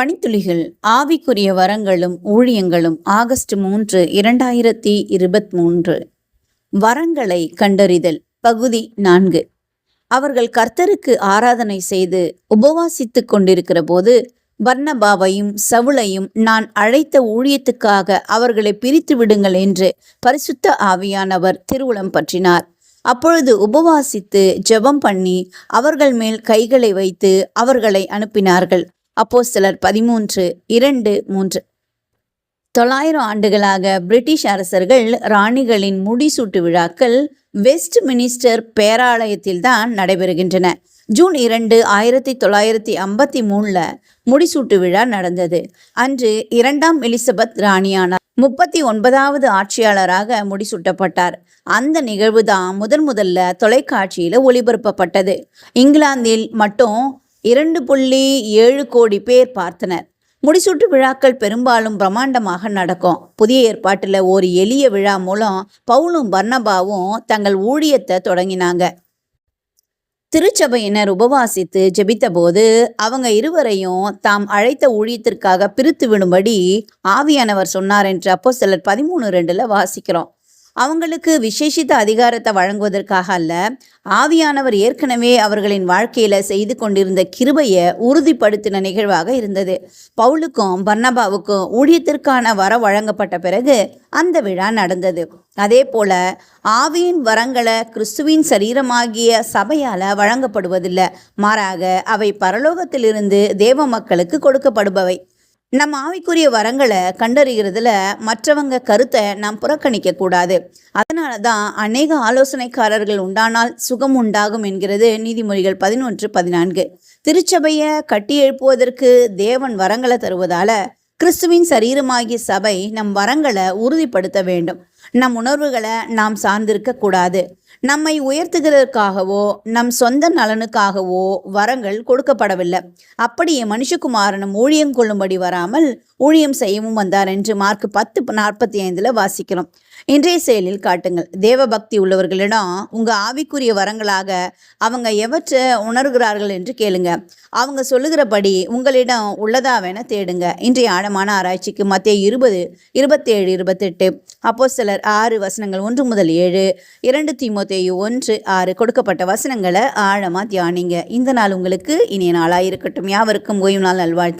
பணித்துளிகள் ஆவிக்குரிய வரங்களும் ஊழியங்களும் ஆகஸ்ட் மூன்று இரண்டாயிரத்தி இருபத்தி மூன்று வரங்களை கண்டறிதல் பகுதி நான்கு. அவர்கள் கர்த்தருக்கு ஆராதனை செய்து உபவாசித்துக் கொண்டிருக்கிற போது வர்ணபாவையும் சவுளையும் நான் அழைத்த ஊழியத்துக்காக அவர்களை பிரித்து விடுங்கள் என்று பரிசுத்த ஆவியானவர் திருவுளம் பற்றினார். அப்பொழுது உபவாசித்து ஜெபம் பண்ணி அவர்கள் மேல் கைகளை வைத்து அவர்களை அனுப்பினார்கள். அப்போஸ்தலர் பதிமூன்று இரண்டு மூன்று. தொள்ளாயிரம் ஆண்டுகளாக பிரிட்டிஷ் அரசர்கள் ராணிகளின் முடிசூட்டு விழாக்கள் வெஸ்ட் மினிஸ்டர் பேராலயத்தில் தான் நடைபெறுகின்றன. ஜூன் இரண்டு ஆயிரத்தி தொள்ளாயிரத்தி ஐம்பத்தி மூணுல முடிசூட்டு விழா நடந்தது. அன்று இரண்டாம் எலிசபெத் ராணியானார் முப்பத்தி ஒன்பதாவது ஆட்சியாளராக முடிசூட்டப்பட்டார். அந்த நிகழ்வு தான் முதன் முதல்ல தொலைக்காட்சியில ஒளிபரப்பப்பட்டது. இங்கிலாந்தில் மட்டும் இரண்டு புள்ளி ஏழு கோடி பேர் பார்த்தனர். முடிசூட்டு விழாக்கள் பெரும்பாலும் பிரம்மாண்டமாக நடக்கும். புதிய ஏற்பாட்டில் ஒரு எளிய விழா மூலம் பவுலும் பர்ணபாவும் தங்கள் ஊழியத்தை தொடங்கினாங்க. திருச்சபையினர் உபவாசித்து ஜெபித்தபோது அவங்க இருவரையும் தாம் அழைத்த ஊழியத்திற்காக பிரித்து விடும்படி ஆவியானவர் சொன்னார் என்று அப்போ சிலர் பதிமூணு ரெண்டில் வாசிக்கிறோம். அவங்களுக்கு விசேஷித்த அதிகாரத்தை வழங்குவதற்காக அல்ல ஆவியானவர் ஏற்கனவே அவர்களின் வாழ்க்கையில் செய்து கொண்டிருந்த கிருபையை உறுதிப்படுத்தின நிகழ்வாக இருந்தது. பவுலுக்கும் பர்ணபாவுக்கும் ஊழியத்திற்கான வர வழங்கப்பட்ட பிறகு அந்த விழா நடந்தது. அதே போல ஆவியின் வரங்களை கிறிஸ்துவின் சரீரமாகிய சபையால் வழங்கப்படுவதில்லை. மாறாக அவை பரலோகத்திலிருந்து தேவ மக்களுக்கு கொடுக்கப்படுபவை. நம் ஆவிக்குரிய வரங்களை கண்டறிகிறதுல மற்றவங்க கருத்தை நாம் புறக்கணிக்க கூடாது அதனால தான் அநேக ஆலோசனைக்காரர்கள் உண்டானால் சுகம் உண்டாகும் என்கிறது நீதிமொழிகள் பதினொன்று பதினான்கு. திருச்சபையை கட்டி எழுப்புவதற்கு தேவன் வரங்களை தருவதால கிறிஸ்துவின் சரீரமாகிய சபை நம் வரங்களை உறுதிப்படுத்த வேண்டும். நம் உணர்வுகளை நாம் சார்ந்திருக்க கூடாது நம்மை உயர்த்துகிறதற்காகவோ நம் சொந்த நலனுக்காகவோ வரங்கள் கொடுக்கப்படவில்லை. அப்படியே மனுஷகுமாரனும் ஊழியம் கொள்ளும்படி வராமல் ஊழியம் செய்யவும் வந்தார் என்று மார்க் பத்து நாற்பத்தி ஐந்தில் வாசிக்கிறோம். இன்றைய செயலில் காட்டுங்கள். தேவபக்தி உள்ளவர்களிடம் உங்கள் ஆவிக்குரிய வரங்களாக அவங்க எவற்றை உணர்கிறார்கள் என்று கேளுங்க. அவங்க சொல்லுகிறபடி உங்களிடம் உள்ளதாவென தேடுங்க. இன்றைய ஆழமான ஆராய்ச்சிக்கு மத்திய இருபது இருபத்தேழு இருபத்தெட்டு அப்போ சிலர் ஆறு வசனங்கள் ஒன்று முதல் ஏழு இரண்டு திமுத்தேயு ஒன்று ஆறு கொடுக்கப்பட்ட வசனங்களை ஆழமாக தியானிங்க. இந்த நாள் உங்களுக்கு இனிய நாளாக இருக்கட்டும் யாவருக்கும் ஓய்வு நாள் நல்வாழ்த்து.